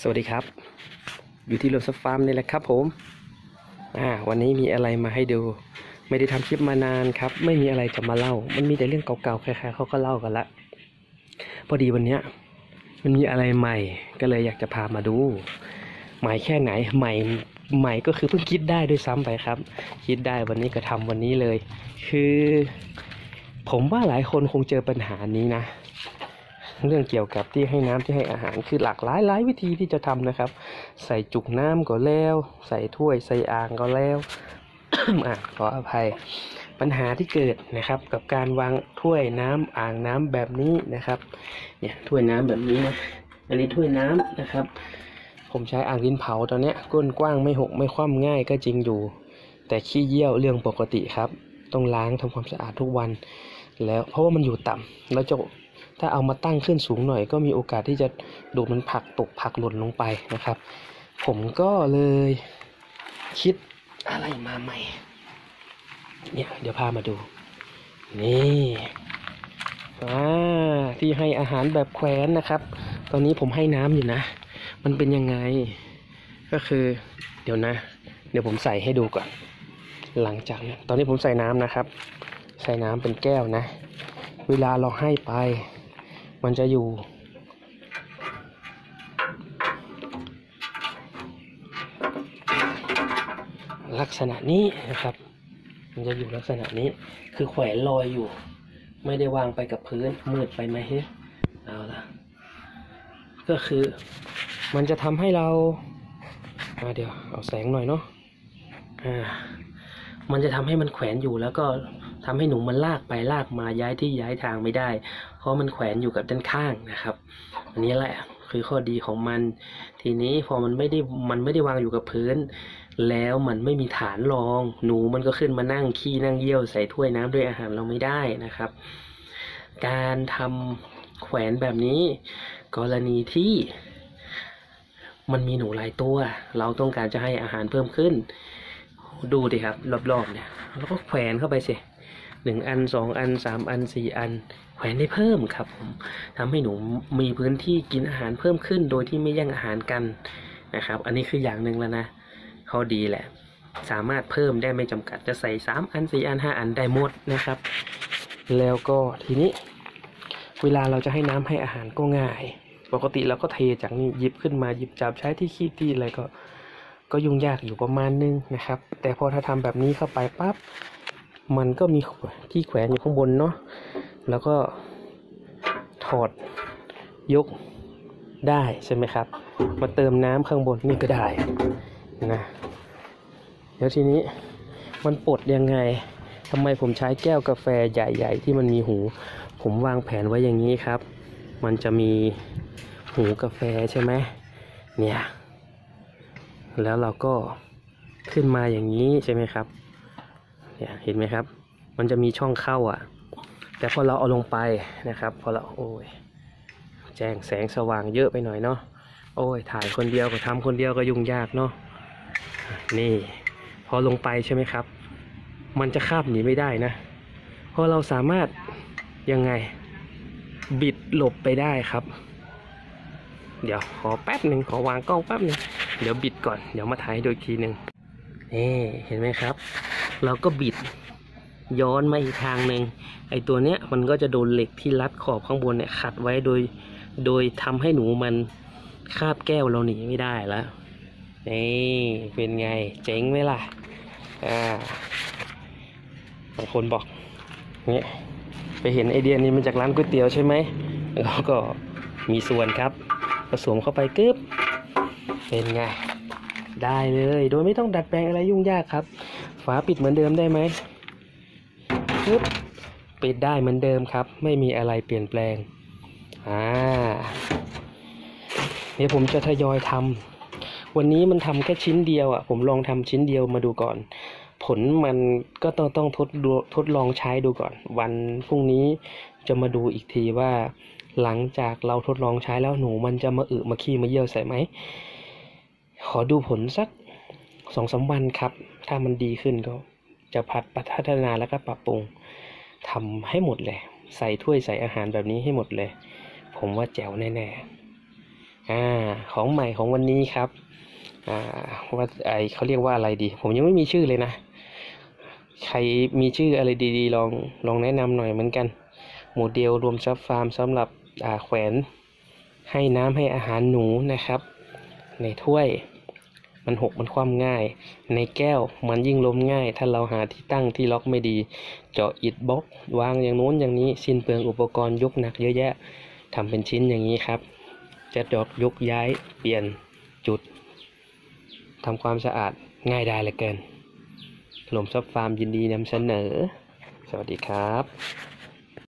สวัสดีครับ อยู่ที่โรสฟาร์มนี่แหละครับผมอ่าวันนี้มีอะไรมาให้ดู ไม่ได้ทำคลิปมานานครับ ไม่มีอะไรจะมาเล่า มันมีแต่เรื่องเก่าๆใครๆเขาก็เล่ากันละ พอดีวันเนี้ยมันมีอะไรใหม่ ก็เลยอยากจะพามาดู ใหม่แค่ไหนใหม่ใหม่ก็คือเพิ่งคิดได้ด้วยซ้ำไปครับ คิดได้วันนี้ก็ทำวันนี้เลย คือ ผมว่าหลายคนคงเจอปัญหานี้นะ เรื่องเกี่ยวกับที่ให้น้ำที่ให้อาหารคือหลากหลายหลายวิธีที่จะทำนะครับ ใส่จุกน้ำก็แล้ว ใส่ถ้วยใส่อ่างก็แล้วอะขออภัยปัญหาที่เกิดนะครับ กับการวางถ้วยน้ำอ่างน้ำแบบนี้นะครับ เนี่ยถ้วยน้ำแบบนี้นะอันนี้ถ้วยน้ำนะครับ ผมใช้อ่างดินเผาตอนนี้ก้นกว้างไม่หกไม่คว่ำง่ายก็จริงอยู่ แต่ขี้เยี่ยวเรื่องปกติครับ ต้องล้างทำความสะอาดทุกวัน แล้วเพราะว่ามันอยู่ต่ำแล้วจะ ถ้าเอามาตั้งขึ้นสูงหน่อย ก็มีโอกาสที่จะดูดมันผลักตกผลักหล่นลงไปนะครับ ผมก็เลยคิดอะไรมาใหม่ เนี่ยเดี๋ยวพามาดู นี่อ่าที่ให้อาหารแบบแขวนนะครับ ตอนนี้ผมให้น้ำอยู่นะ มันเป็นยังไง ก็คือเดี๋ยวนะ เดี๋ยวผมใส่ให้ดูก่อน หลังจากตอนนี้ผมใส่น้ำนะครับ ใส่น้ำเป็นแก้วนะ เวลาเราให้ไป มันจะอยู่ ลักษณะนี้นะครับ มันจะอยู่ลักษณะนี้ คือแขวนลอยอยู่ ไม่ได้วางไปกับพื้น มืดไปไหมเฮ้เอาละก็คือมันจะทำให้เราาเดี๋ยวเอาแสงหน่อยเนาะอ่ามันจะทำให้มันแขวนอยู่แล้วก็ทำให้หนูมันลากไปลากมาย้ายที่ย้ายทางไม่ได้ เพราะมันแขวนอยู่กับด้านข้างนะครับ อันนี้แหละคือข้อดีของมัน ทีนี้พอมันไม่ได้มันไม่ได้วางอยู่กับพื้น แล้วมันไม่มีฐานรอง หนูมันก็ขึ้นมานั่งขี้นั่งเยี่ยวใส่ถ้วยน้ำด้วยอาหารเราไม่ได้นะครับ การทำแขวนแบบนี้ กรณีที่มันมีหนูหลายตัว เราต้องการจะให้อาหารเพิ่มขึ้น ดูดิครับรอบๆเนี่ย แล้วก็แขวนเข้าไปสิ หนึ่งอันสองอันสามอันสี่อันแขวนได้เพิ่มครับผมทำให้หนูมีพื้นที่กินอาหารเพิ่มขึ้น โดยที่ไม่แย่งอาหารกันนะครับ อันนี้คืออย่างหนึ่งแล้วนะเขาดีแหละ สามารถเพิ่มได้ไม่จำกัดจะใส่สามอันสี่อันห้าอันได้หมดนะครับ แล้วก็ทีนี้ เวลาเราจะให้น้ำให้อาหารก็ง่าย ปกติเราก็เทจากนี่หยิบขึ้นมาหยิบจับใช้ที่ขี้ที่อะไรก็ก็ยุ่งยากอยู่ประมาณนึงนะครับ แต่พอถ้าทำแบบนี้เข้าไปปั๊บ มันก็มีที่แขวนอยู่ข้างบนเนาะแล้วก็ถอดยกได้ใช่ไหมครับ มาเติมน้ำข้างบนนี่ก็ได้นะเดี๋ยวทีนี้มันปลดยังไงทำไมผมใช้แก้วกาแฟใหญ่ ๆ ที่มันมีหู ผมวางแผนไว้อย่างนี้ครับ มันจะมีหูกาแฟใช่ไหมเนี่ยแล้วเราก็ขึ้นมาอย่างนี้ใช่ไหมครับ เนี่ยเห็นไหมครับ มันจะมีช่องเข้าอะ แต่พอเราเอาลงไปนะครับ พอเราโอ้ยแจ้งแสงสว่างเยอะไปหน่อยเนาะโอ้ยถ่ายคนเดียวก็ทำคนเดียวก็ยุ่งยากเนาะนี่ พอลงไปใช่ไหมครับ มันจะคาบหนีไม่ได้นะเพราะเราสามารถยังไงบิดหลบไปได้ครับ เดี๋ยวขอแป๊บหนึ่งขอวางกล้องแป๊บหนึ่งเดี๋ยวบิดก่อน เดี๋ยวมาถ่ายให้ดูอีกทีหนึ่งนี่เห็นไหมครับ เราก็บิดย้อนมาอีกทางหนึ่งไอตัวเนี้ยมันก็จะโดนเหล็กที่รัดขอบข้างบนเนี่ยขัดไว้โดย โดยทำให้หนูมันคาบแก้วเราหนีไม่ได้แล้วนี่เป็นไงเจ๋งไหมล่ะอ่าบางคนบอกเนี่ยไปเห็นไอเดียนี้มาจากร้านก๋วยเตี๋ยวใช่ไหมแล้วก็มีส่วนครับผสมเข้าไปกึ๊บเป็นไงได้เลย โดยไม่ต้องดัดแปลงอะไรยุ่งยากครับ ฝาปิดเหมือนเดิมได้ไหมปึ๊บปิดได้เหมือนเดิมครับ ไม่มีอะไรเปลี่ยนแปลง อ่าเดี๋ยวผมจะทยอยทำวันนี้มันทำแค่ชิ้นเดียวอะ ผมลองทำชิ้นเดียวมาดูก่อน ผลมันก็ต้องต้องทดทดลองใช้ดูก่อน วันพรุ่งนี้จะมาดูอีกทีว่า หลังจากเราทดลองใช้แล้วหนูมันจะมาอึมาขี้มาเยี่ยวใส่ไหม ขอดูผลสักสองสามวันครับ ถ้ามันดีขึ้นก็จะพัดพัฒนาแล้วก็ปรับปรุงทำให้หมดเลย ใส่ถ้วยใส่อาหารแบบนี้ให้หมดเลย ผมว่าแจ๋วแน่ๆอ่าของใหม่ของวันนี้ครับอ่าว่าไอเขาเรียกว่าอะไรดี ผมยังไม่มีชื่อเลยนะ ใครมีชื่ออะไรดีๆ ลองลองแนะนำหน่อยเหมือนกัน โมเดลรวมซับฟาร์มสำหรับอ่าแขวนให้น้ำให้อาหารหนูนะครับ ในถ้วย มันหกมันคว่ำง่าย ในแก้วมันยิ่งล้มง่าย ถ้าเราหาที่ตั้งที่ล็อกไม่ดี เจาะอิฐบล็อก วางอย่างโน้นอย่างนี้สิ้นเปลืองอุปกรณ์ยกหนักเยอะแยะทำเป็นชิ้นอย่างนี้ครับ จะดอกยกย้ายเปลี่ยนจุดทำความสะอาดง่ายได้เหลือเกินหลมซับฟาร์มยินดีนำเสนอ สวัสดีครับ